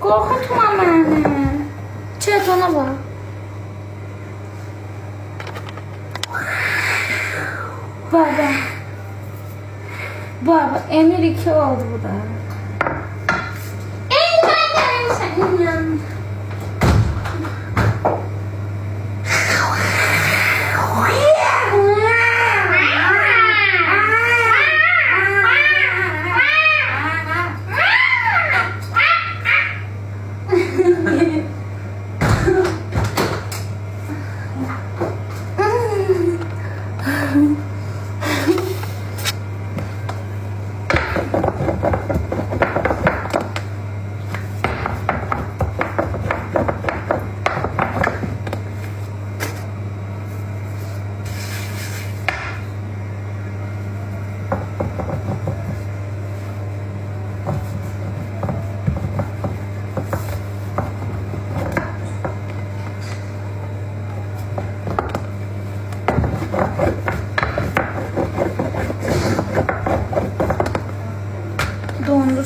Korkutma beni. Çet ona bak. Baba. Baba Emir 2 oldu bu da.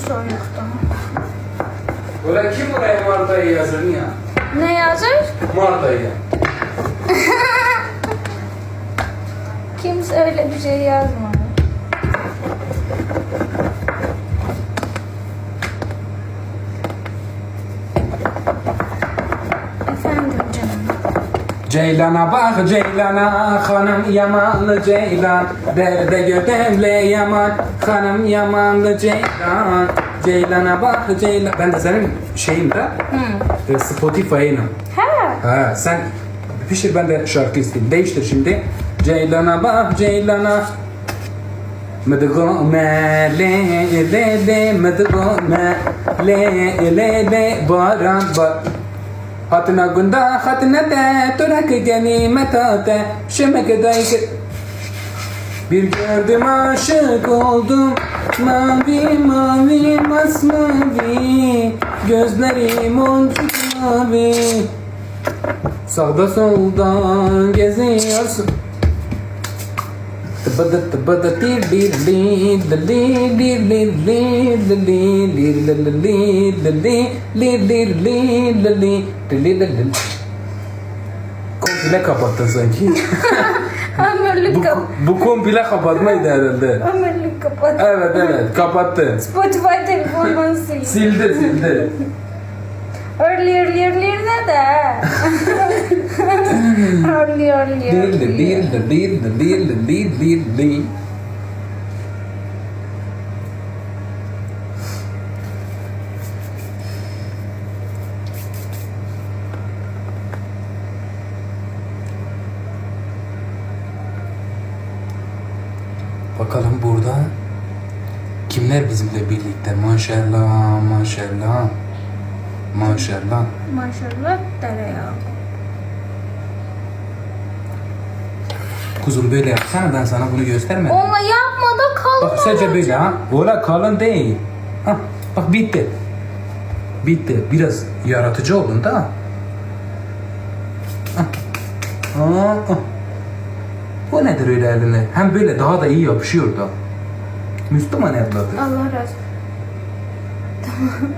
soğuktu. Ulan kim buraya Mart ayı yazar ya? Ne yazar? Mart ayı. Kimse öyle bir şey yazmadı. Ceylana bak Ceylana hanım yamanlı Ceylan. Derde gödemle yaman hanım yamanlı Ceylan. Ceylana bak Ceylan Ben de senin şeyim de. Hı. e, Spotify'ınım. Ha. Ha sen pişir ben de şarkı isteyeyim. Değiştir şimdi. Ceylana bak Ceylana. Mıdıgome le le le Mıdıgome le le le Baran bar Hatına gunda hatına de Turak ganimet ate Şemek dayık bir gördüm aşık oldum. Mavi mavi masmavi. Gözlerim boncuk mavi. Sağda solda geziyorsun Komple kapattın sanki. Ömürlük bu, kap. bu komple kapatmaydı herhalde. Ömürlük kapat. Evet evet kapattı. Spotify telefondan sil. Sildi sildi. Early early early ne de? early early early. değil de değil de değil de değil değil değil. Bakalım burada kimler bizimle birlikte maşallah maşallah maşallah. Maşallah tereyağı. Kuzum böyle yapsana ben sana bunu göstermedim. Onunla yapma da kalma. Bak sadece böyle ha. Ola kalın değil. Ha, bak bitti. Bitti. Biraz yaratıcı oldun da. Ha. Aa, ah. Bu nedir öyle eline? Hem böyle daha da iyi yapışıyor da. Müslüman evladı. Allah razı olsun. Tamam.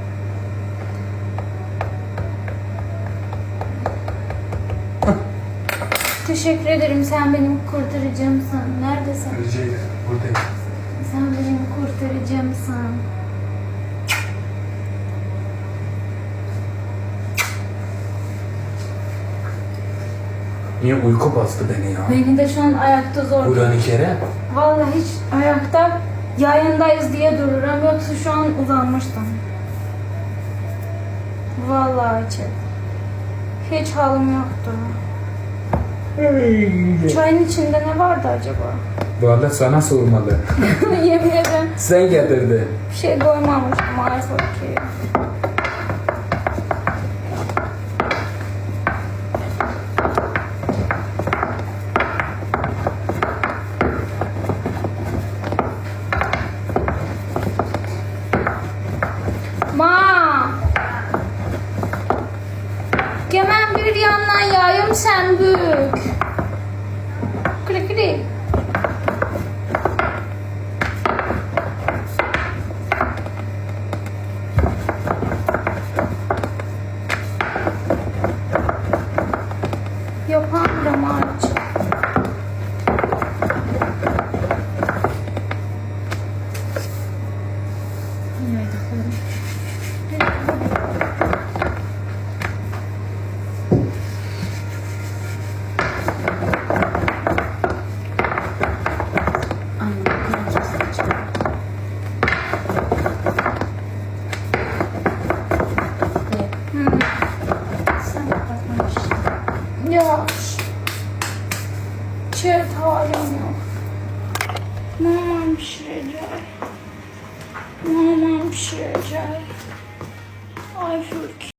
Teşekkür ederim. Sen benim kurtarıcımsın. Neredesin? Rica ederim. Buradayım. Sen benim kurtarıcımsın. Niye uyku bastı beni ya? Beni de şu an ayakta zor. Kur'an-ı Kerim. Vallahi hiç ayakta yayındayız diye dururum. Yoksa şu an uzanmıştım. Vallahi hiç. Hiç halim yoktu. Çayın içinde ne vardı acaba? Vallahi sana sormalı. Yemin ederim Sen getirdin. bir şey koymamıştım maalesef ki. Aman ayağım sen büyük. Kırı kırı. Yapamıyorum artık. Nerede koyayım? şerit halim yok. Normal pişireceğim. Normal pişireceğim. Ay fırk.